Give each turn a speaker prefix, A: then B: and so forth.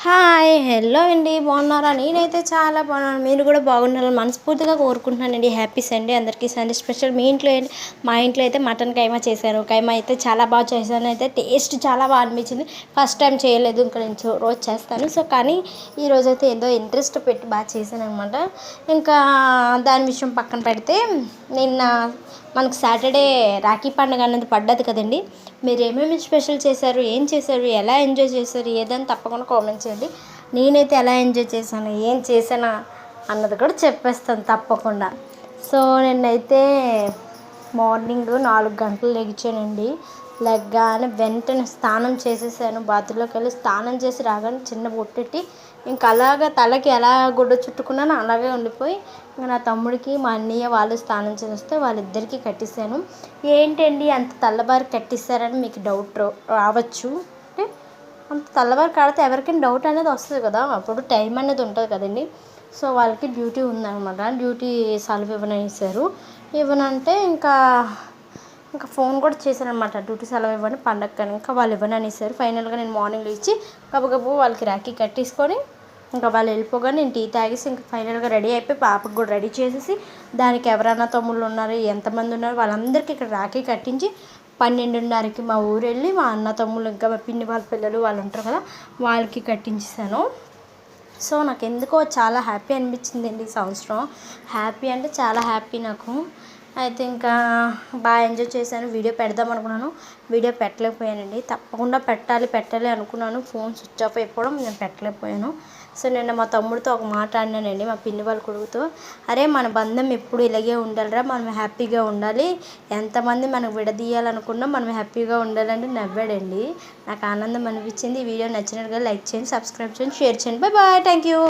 A: Hi hello అండి. బాగున్నారా? నేనైతే చాలా బాగున్నాను. మీరు కూడా బాగున్నారని మనస్ఫూర్తిగా కోరుకుంటున్నానండి. హ్యాపీ సండే అందరికీ. సండే స్పెషల్ మీ ఇంట్లో మా ఇంట్లో అయితే మటన్ కైమా చేశాను కైమా అయితే చాలా బాగా చేశాను. అయితే టేస్ట్ చాలా బాగా అనిపించింది. ఫస్ట్ టైం చేయలేదు. ఇంకా నేను రోజు చేస్తాను. సో కానీ ఈరోజు అయితే ఏదో ఇంట్రెస్ట్ పెట్టి బాగా చేశాను అనమాట ఇంకా దాని విషయం పక్కన పెడితే నిన్న మనకు సాటర్డే రాఖీ పండుగ అన్నది పడ్డది కదండి. మీరు ఏమేమి స్పెషల్ చేశారు ఏం చేశారు ఎలా ఎంజాయ్ చేశారు ఏదని తప్పకుండా కామెంట్ చేయండి. నేనైతే ఎలా ఎంజాయ్ చేశాను ఏం చేశానా అన్నది కూడా చెప్పేస్తాను తప్పకుండా. సో నేనైతే మార్నింగ్ నాలుగు గంటలు లెగిచానండి లెగ్గానే వెంటనే స్నానం చేసేసాను. బాత్రూంలోకి వెళ్ళి స్నానం చేసి రాగానే చిన్న బొట్టెట్టి ఇంకా అలాగా తలకి ఎలా గుడ్డ చుట్టుకున్నానో అలాగే ఉండిపోయి ఇంకా నా తమ్ముడికి మా అన్నయ్య వాళ్ళు స్నానం చేస్తే వాళ్ళిద్దరికీ కట్టేశాను. ఏంటండి అంత తెల్లబారి కట్టిస్తారని మీకు డౌట్ రావచ్చు. అంటే అంత తెల్లవారు కడితే ఎవరికైనా డౌట్ అనేది వస్తుంది కదా. అప్పుడు టైం అనేది ఉంటుంది కదండి. సో వాళ్ళకి డ్యూటీ ఉందన్నమాట. డ్యూటీ సెలవు ఇవ్వనేసారు ఇవ్వనంటే ఇంకా ఇంకా ఫోన్ కూడా చేశానమాట డ్యూటీ సెలవు ఇవ్వని పండగ కానీ ఇంకా వాళ్ళు ఇవ్వనని ఇస్తారు ఫైనల్గా నేను మార్నింగ్ ఇచ్చి గబగబు వాళ్ళకి రాఖీ కట్టేసుకొని ఇంకా వాళ్ళు వెళ్ళిపోగా నేను టీ తాగేసి ఇంకా ఫైనల్గా రెడీ అయిపోయి పాపకు కూడా రెడీ చేసేసి దానికి ఎవరైనా తమ్ముళ్ళు ఉన్నారు ఎంతమంది ఉన్నారు వాళ్ళందరికీ ఇక్కడ రాఖీ కట్టించి పన్నెండున్నరకి మా ఊరు వెళ్ళి మా అన్న తమ్ముళ్ళు ఇంకా మా పిన్ని వాళ్ళ పిల్లలు వాళ్ళు ఉంటారు కదా వాళ్ళకి కట్టించేసాను సో నాకు ఎందుకో చాలా హ్యాపీ అనిపించిందండి ఈ సంవత్సరం. హ్యాపీ అంటే చాలా హ్యాపీ నాకు. అయితే ఇంకా బాగా ఎంజాయ్ చేశాను. వీడియో పెడదాం అనుకున్నాను. వీడియో పెట్టలేకపోయానండి. తప్పకుండా పెట్టాలి పెట్టాలి అనుకున్నాను. ఫోన్ స్విచ్ ఆఫ్ అయిపోవడం నేను పెట్టలేకపోయాను. సో నిన్న మా తమ్ముడితో ఒక మాట అన్నానండి మా పిన్ని వాళ్ళ కొడుకుతో. అరే మన బంధం ఎప్పుడు ఇలాగే ఉండాలిరా మనం హ్యాపీగా ఉండాలి. ఎంతమంది మనకు విడదీయాలనుకున్నా మనం హ్యాపీగా ఉండాలంటే నవ్వాడండి. నాకు ఆనందం అనిపించింది. ఈ వీడియో నచ్చినట్టుగా లైక్ చేయండి సబ్స్క్రైబ్ చేయండి షేర్ చేయండి. Bye bye. Thank you